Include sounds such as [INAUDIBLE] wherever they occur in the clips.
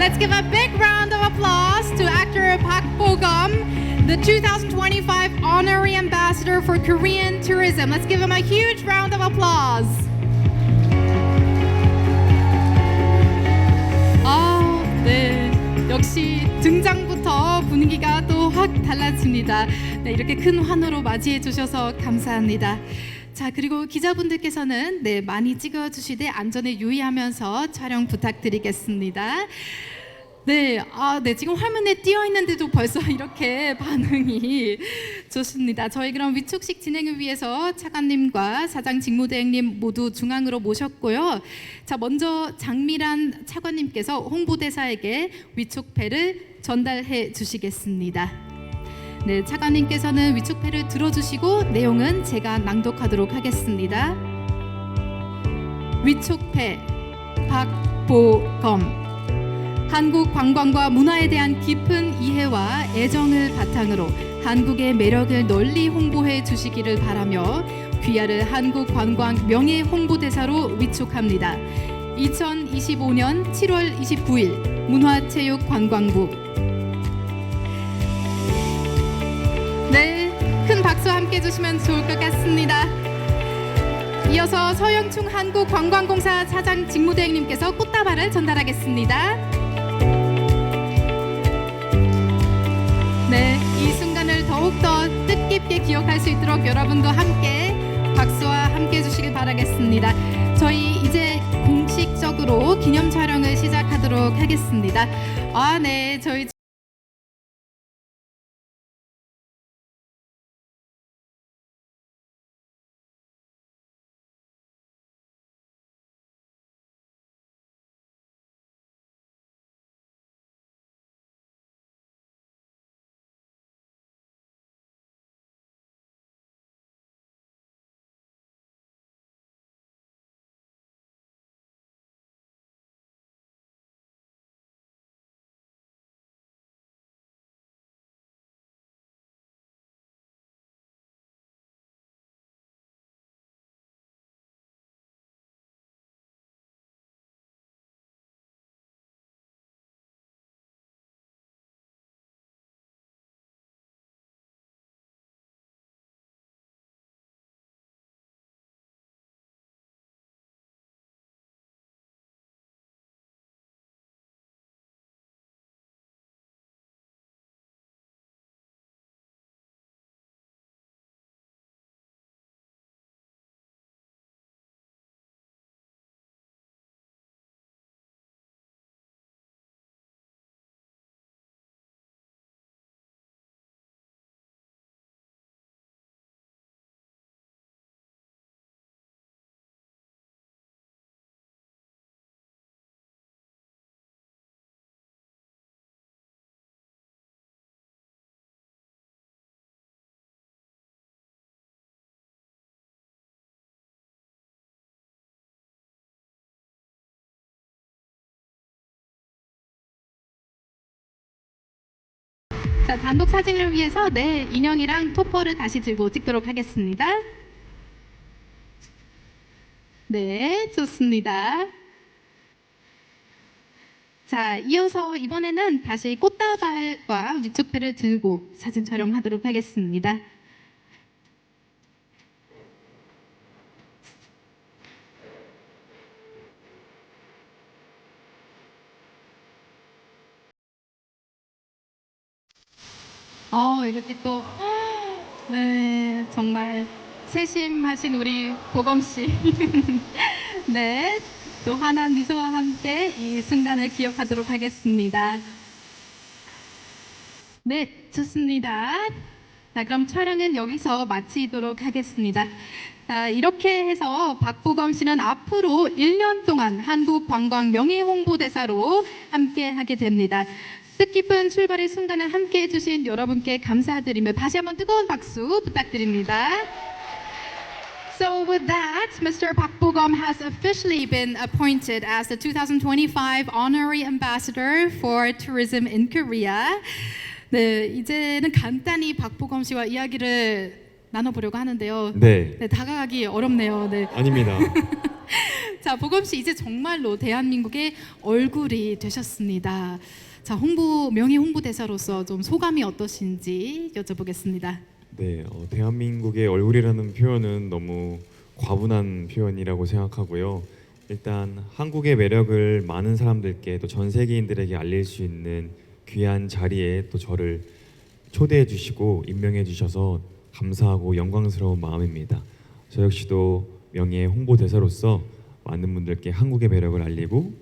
Let's give a big round of applause to actor Park Bo-gum, the 2025 Honorary Ambassador for Korean Tourism. Let's give him a huge round of applause. 아, 네. 역시 등장부터 분위기가 또 확 달라집니다. 네, 이렇게 큰 환호로 맞이해 주셔서 감사합니다. 자, 그리고 기자분들께서는 네, 많이 찍어 주시되 안전에 유의하면서 촬영 부탁드리겠습니다. 네, 아, 네, 지금 화면에 띄어 있는데도 벌써 [LAUGHS] 이렇게 반응이 좋습니다. 저희 그럼 위촉식 진행을 위해서 차관님과 사장 직무대행님 모두 중앙으로 모셨고요. 자, 먼저 장미란 차관님께서 홍보대사에게 위촉패를 전달해 주시겠습니다. 네, 차관님께서는 위촉패를 들어주시고 내용은 제가 낭독하도록 하겠습니다. 위촉패 박보검 한국 관광과 문화에 대한 깊은 이해와 애정을 바탕으로 한국의 매력을 널리 홍보해 주시기를 바라며 귀하를 한국 관광 명예 홍보대사로 위촉합니다. 2025년 7월 29일 문화체육관광부 박수 함께 해주시면 좋을 것 같습니다. 이어서 서영충 한국관광공사 사장 직무대행님께서 꽃다발을 전달하겠습니다. 네, 이 순간을 더욱더 뜻깊게 기억할 수 있도록 여러분도 함께 박수와 함께 해주시길 바라겠습니다. 저희 이제 공식적으로 기념 촬영을 시작하도록 하겠습니다. 아, 네, 저희 자, 단독 사진을 위해서 네, 인형이랑 토퍼를 다시 들고 찍도록 하겠습니다. 네, 좋습니다. 자, 이어서 이번에는 다시 꽃다발과 위촉패를 들고 사진 촬영하도록 하겠습니다. 어, 이렇게 또, 네, 정말 세심하신 우리 보검 씨. [LAUGHS] 네, 또 환한 미소와 함께 이 순간을 기억하도록 하겠습니다. 네, 좋습니다. 자, 그럼 촬영은 여기서 마치도록 하겠습니다. 자, 이렇게 해서 박보검 씨는 앞으로 1년 동안 한국 관광 명예 홍보대사로 함께 하게 됩니다. 뜻깊은 출발의 순간을 함께 해주신 여러분께 감사드리며 다시 한번 뜨거운 박수 부탁드립니다. So with that, Mr. Park Bo-gum has officially been appointed as the 2025 Honorary Ambassador for Tourism in Korea. 네, 이제는 간단히 박보검 씨와 이야기를 나눠보려고 하는데요. 네, 네, 다가가기 어렵네요. 네. 아닙니다. [LAUGHS] 자, 보검 씨 이제 정말로 대한민국의 얼굴이 되셨습니다. 자, 홍보 명예 홍보대사로서 좀 소감이 어떠신지 여쭤보겠습니다. 네, 어, 대한민국의 얼굴이라는 표현은 너무 과분한 표현이라고 생각하고요. 일단 한국의 매력을 많은 사람들께 또 전 세계인들에게 알릴 수 있는 귀한 자리에 또 저를 초대해 주시고 임명해 주셔서 감사하고 영광스러운 마음입니다. 저 역시도 명예 홍보 대사로서 많은 분들께 한국의 매력을 알리고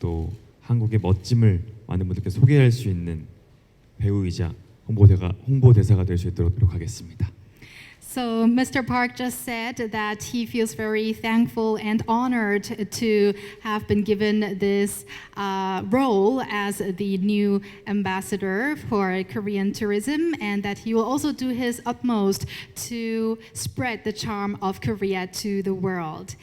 또 한국의 멋짐을 많은 분들께 소개할 수 있는 배우이자 홍보대가 홍보대사가 될 수 있도록 노력하겠습니다. So, Mr. Park just said that he feels very thankful and honored to have been given this uh, role as the new ambassador for Korean tourism, and that he will also do his utmost to spread the charm of Korea to the world.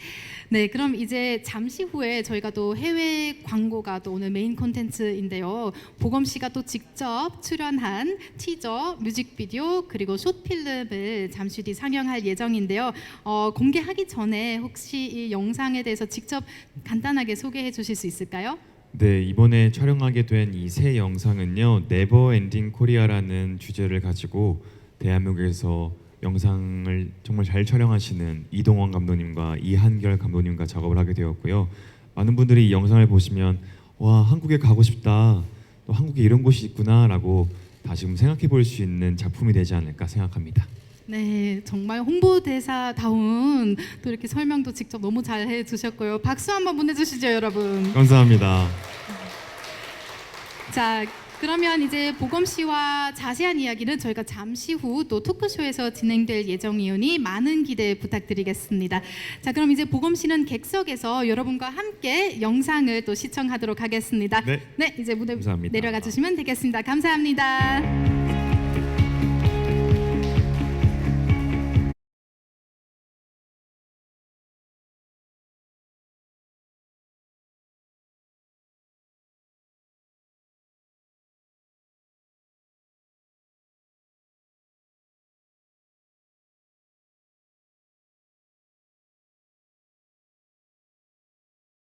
네, 그럼 이제 잠시 후에 저희가 또 해외 광고가 또 오늘 메인 콘텐츠인데요. 보검 씨가 또 직접 출연한 티저, 뮤직비디오 그리고 숏필름을 잠시 뒤 상영할 예정인데요. 어, 공개하기 전에 혹시 이 영상에 대해서 직접 간단하게 소개해 주실 수 있을까요? 네, 이번에 촬영하게 된 이 새 영상은요. 네버 엔딩 코리아라는 주제를 가지고 대한민국에서 영상을 정말 잘 촬영하시는 이동원 감독님과 이한결 감독님과 작업을 하게 되었고요. 많은 분들이 이 영상을 보시면 와, 한국에 가고 싶다. 또 한국에 이런 곳이 있구나라고 다시금 생각해 볼 수 있는 작품이 되지 않을까 생각합니다. 네, 정말 홍보대사다운 또 이렇게 설명도 직접 너무 잘 해주셨고요. 박수 한번 보내주시죠, 여러분. 감사합니다. 자, 그러면 이제 보검 씨와 자세한 이야기는 저희가 잠시 후 또 토크쇼에서 진행될 예정이오니 많은 기대 부탁드리겠습니다. 자, 그럼 이제 보검 씨는 객석에서 여러분과 함께 영상을 또 시청하도록 하겠습니다. 네. 네, 이제 무대 감사합니다. 내려가 주시면 되겠습니다. 감사합니다.